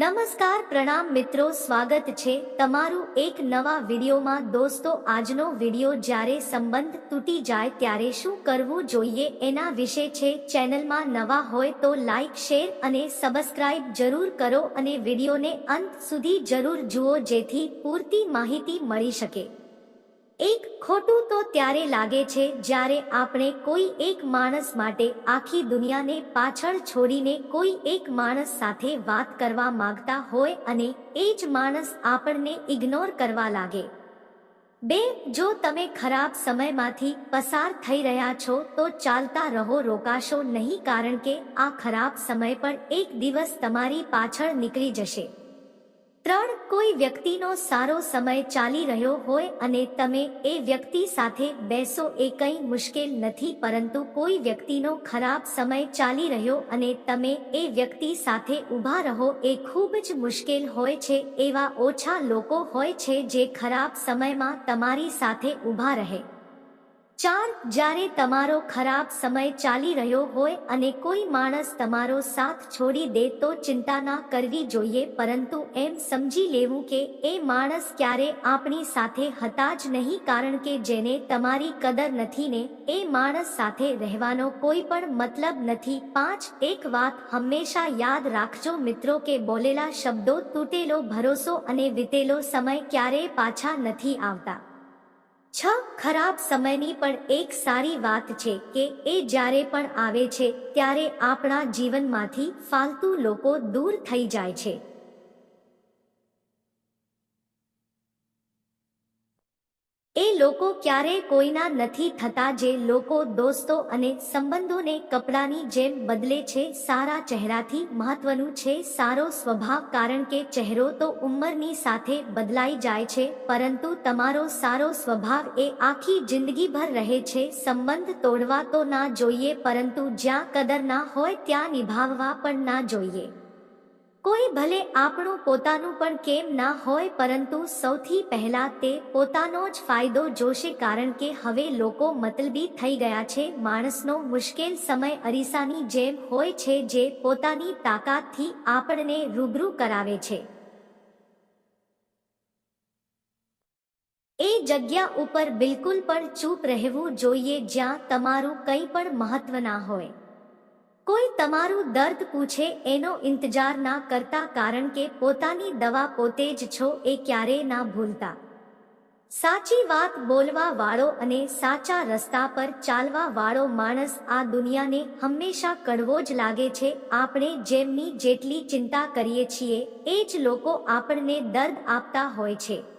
નમસ્કાર પ્રણામ મિત્રો, સ્વાગત છે તમારું એક નવા વિડીયોમાં. દોસ્તો, આજનો વીડિયો જ્યારે સંબંધ તૂટી જાય ત્યારે શું કરવું જોઈએ એના વિશે છે. ચેનલમાં નવા હોય તો લાઈક, શેર અને સબસ્ક્રાઇબ જરૂર કરો અને વિડીયોને અંત સુધી જરૂર જુઓ જેથી પૂરતી માહિતી મળી શકે. એક ખોટું તો ત્યારે લાગે છે જ્યારે આપણે કોઈ એક માણસ માટે આખી દુનિયાને પાછળ છોડીને કોઈ એક માણસ સાથે વાત કરવા માંગતા હોય અને એ જ માણસ આપણને ઇગ્નોર કરવા લાગે. બે, જો તમે ખરાબ સમયમાંથી પસાર થઈ રહ્યા છો, તો ચાલતા રહો, રોકાશો નહીં કારણ કે આ ખરાબ સમય પણ એક દિવસ તમારી પાછળ નીકળી જશે. ત્રણ કોઈ વ્યક્તિનો સારો સમય ચાલી રહ્યો હોય અને તમે એ વ્યક્તિ સાથે બેસો એ કંઈ મુશ્કેલ નથી, પરંતુ કોઈ વ્યક્તિનો ખરાબ સમય ચાલી રહ્યો અને તમે એ વ્યક્તિ સાથે ઊભા રહો એ ખૂબ જ મુશ્કેલ હોય છે, એવા ઓછા લોકો હોય છે જે ખરાબ સમયમાં તમારી સાથે ઊભા રહે. ચાર જ્યારે તમારો ખરાબ સમય ચાલી રહ્યો હોય અને કોઈ માણસ તમારો સાથ છોડી દે તો ચિંતા ના કરવી જોઈએ, પરંતુ એમ સમજી લેવું કે એ માણસ ક્યારે આપણી સાથે હતા જ નહીં, કારણ કે જેને તમારી કદર નથી ને એ માણસ સાથે રહેવાનો કોઈ પણ મતલબ નથી. પાંચ, એક વાત હંમેશા યાદ રાખજો મિત્રો કે બોલેલા શબ્દો તૂટેલો ભરોસો અને વીતેલો સમય ક્યારેય પાછા નથી આવતા. છ ખરાબ સમયની પણ એક સારી વાત છે કે એ જ્યારે પણ આવે છે, ત્યારે આપણા જીવનમાંથી ફાલતુ લોકો દૂર થઈ જાય છે. એ લોકો ક્યારેય કોઈના નથી થતા જે લોકો દોસ્તો અને સંબંધોને કપડાની જેમ બદલે છે, સારા ચહેરાથી મહત્વનું છે, સારો સ્વભાવ કારણ કે ચહેરો તો ઉંમરની સાથે બદલાઈ જાય છે, પરંતુ તમારો સારો સ્વભાવ એ આખી જિંદગીભર રહે છે, સંબંધ તોડવા તો ના જોઈએ, પરંતુ જ્યાં કદર ના હોય ત્યાં નિભાવવા પણ ના જોઈએ. કોઈ ભલે આપણું પોતાનું પણ કેમ ના હોય, પરંતુ સૌથી પહેલા તે પોતાનો જ ફાયદો જોશે કારણ કે હવે લોકો મતલબી થઈ ગયા છે. માણસનો મુશ્કેલ સમય અરીસાની જેમ હોય છે જે પોતાની તાકાતથી આપણને રૂબરૂ કરાવે છે. એ જગ્યા ઉપર બિલકુલ પણ ચૂપ રહેવું જોઈએ જ્યાં તમારું કંઈ પણ મહત્વ ના હોય. કોઈ તમારું દર્દ પૂછે એનો ઇંતજાર ના કરતા કારણ કે પોતાની દવા પોતે જ છો એ ક્યારેય ના ભૂલતા. સાચી વાત બોલવા વાળો અને સાચા રસ્તા પર ચાલવા વાળો માણસ આ દુનિયાને હંમેશા કડવો જ લાગે છે. આપણે જેમની જેટલી ચિંતા કરીએ છીએ, એ જ લોકો આપણને દર્દ આપતા હોય છે.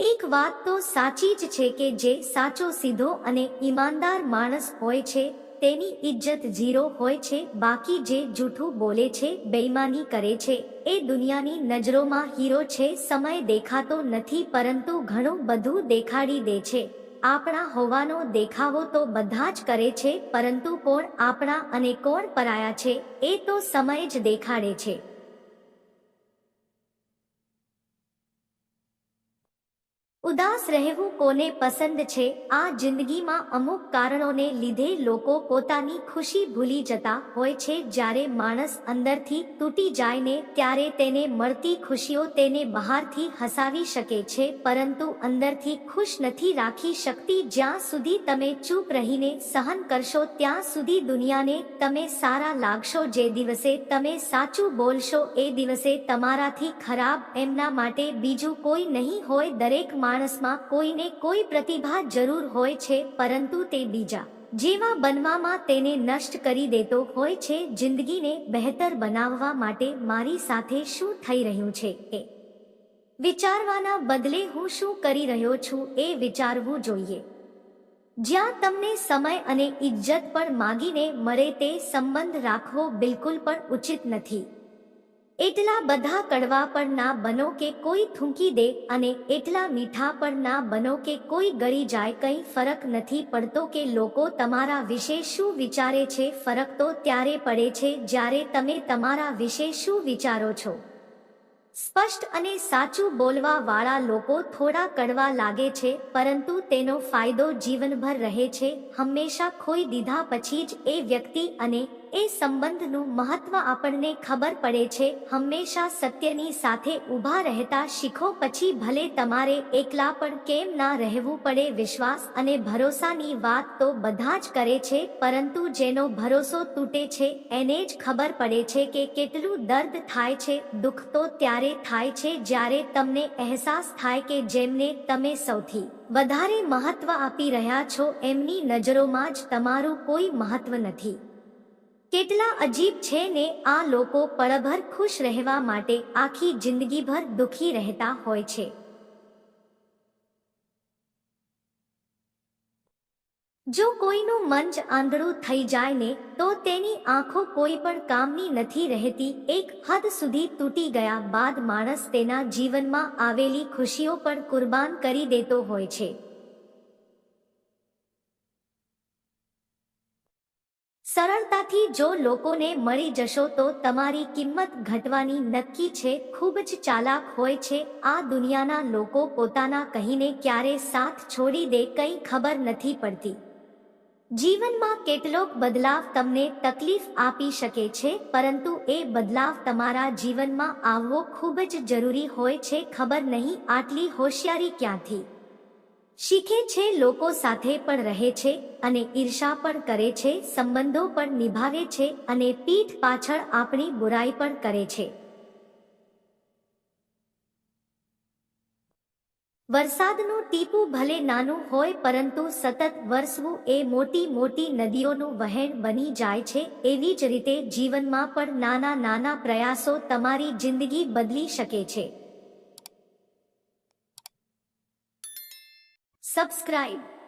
એક વાત તો સાચી જ છે કે જે સાચો સીધો અને ઈમાનદાર માણસ હોય છે, તેની ઇજ્જત ઝીરો હોય છે, બાકી જે જૂઠું બોલે છે, બેઈમાની કરે છે, એ દુનિયાની નજરોમાં હીરો છે, સમય દેખાતો નથી, પરંતુ ઘણું બધું દેખાડી દે છે. આપણા હોવાનો દેખાવો તો બધા જ કરે છે, પરંતુ કોણ આપણા અને કોણ પરાયા છે, એ તો સમય જ દેખાડે છે. ઉદાસ રહેવું કોને પસંદ છે? આ જિંદગીમાં અમુક કારણોને લીધે લોકો પોતાની ખુશી ભૂલી જતા હોય છે. જ્યારે માણસ અંદરથી તૂટી જાય ને ત્યારે તેને મળતી ખુશીઓ તેને બહારથી હસાવી શકે છે. પરંતુ અંદરથી ખુશ નથી રાખી શકતી. જ્યાં સુધી તમે ચૂપ રહીને સહન કરશો, ત્યાં સુધી દુનિયાને તમે સારા લાગશો. જે દિવસે તમે સાચું બોલશો, એ દિવસે તમારાથી ખરાબ એમના માટે બીજું કોઈ નહીં હોય. દરેક માણસમાં કોઈને કોઈ પ્રતિભા જરૂર હોય છે, પરંતુ તે બીજા જેવા બનવામાં તેને નષ્ટ કરી દેતો હોય છે, જિંદગીને બહેતર બનાવવા માટે મારી સાથે શું થઈ રહ્યું છે એ વિચારવાના બદલે હું શું કરી રહ્યો છું એ વિચારવું જોઈએ. જ્યાં તમને સમય અને ઇજ્જત પણ માગીને મરે તે સંબંધ રાખવો બિલકુલ પણ ઉચિત નથી. એટલા બધા કડવા પણ ના બનો કે કોઈ થૂંકી દે અને એટલા મીઠા પણ ના બનો કે કોઈ ગળી જાય કંઈ ફરક નથી પડતો કે લોકો તમારા વિશે શું વિચારે છે, ફરક તો ત્યારે પડે છે જ્યારે તમે તમારા વિશે શું વિચારો છો. સ્પષ્ટ અને સાચું બોલવા વાળા લોકો થોડા કડવા લાગે છે, પરંતુ તેનો ફાયદો જીવનભર રહે છે, હંમેશા ખોઈ દીધા પછી જ એ વ્યક્તિ અને એ સંબંધનું મહત્વ આપણને ખબર પડે છે. હંમેશા સત્યની સાથે ઊભા રહેતા શીખો પછી ભલે તમારે એકલા પણ કેમ ના રહેવું પડે વિશ્વાસ અને ભરોસાની વાત તો બધા જ કરે છે, પરંતુ જેનો ભરોસો તૂટે છે, એને જ ખબર પડે છે કે કેટલું દર્દ થાય છે, દુઃખ તો ત્યારે થાય છે જ્યારે તમને અહેસાસ થાય કે જેમને તમે સૌથી વધારે મહત્વ આપી રહ્યા છો, એમની નજરોમાં જ તમારું કોઈ મહત્વ નથી. કેટલા અજીબ છે ને આ લોકો પળભર ખુશ રહેવા માટે આખી જિંદગીભર દુખી રહેતા હોય છે. જો કોઈનું જ આંધળું થઈ જાય ને, તો તેની આંખો કોઈ પણ કામની નથી રહેતી. એક હદ સુધી તૂટી ગયા બાદ માણસ તેના જીવનમાં આવેલી ખુશીઓ પણ કુરબાન કરી દેતો હોય છે. સરળતાથી જો લોકોને મળી જશો તો તમારી કિંમત ઘટવાની નક્કી છે, ખૂબ જ ચાલાક હોય છે. આ દુનિયાના લોકો પોતાના કહીને ક્યારે સાથ છોડી દે કંઈ ખબર નથી પડતી. જીવનમાં કેટલોક બદલાવ તમને તકલીફ આપી શકે છે, પરંતુ એ બદલાવ તમારા જીવનમાં આવવો ખૂબ જ જરૂરી હોય છે, ખબર નહીં આટલી હોશિયારી ક્યાંથી? શીખે છે, લોકો સાથે પણ રહે છે અને ઈર્ષા પણ કરે છે, સંબંધો પણ નિભાવે છે અને પીઠ પાછળ આપણી બુરાઈ પણ કરે છે. વરસાદનું ટીપું ભલે નાનું હોય પરંતુ સતત વરસવું એ મોટી મોટી નદીઓનું વહેણ બની જાય છે, એવી જ રીતે જીવનમાં પણ નાના નાના પ્રયાસો તમારી જિંદગી બદલી શકે છે. સબસ્ક્રાઇબ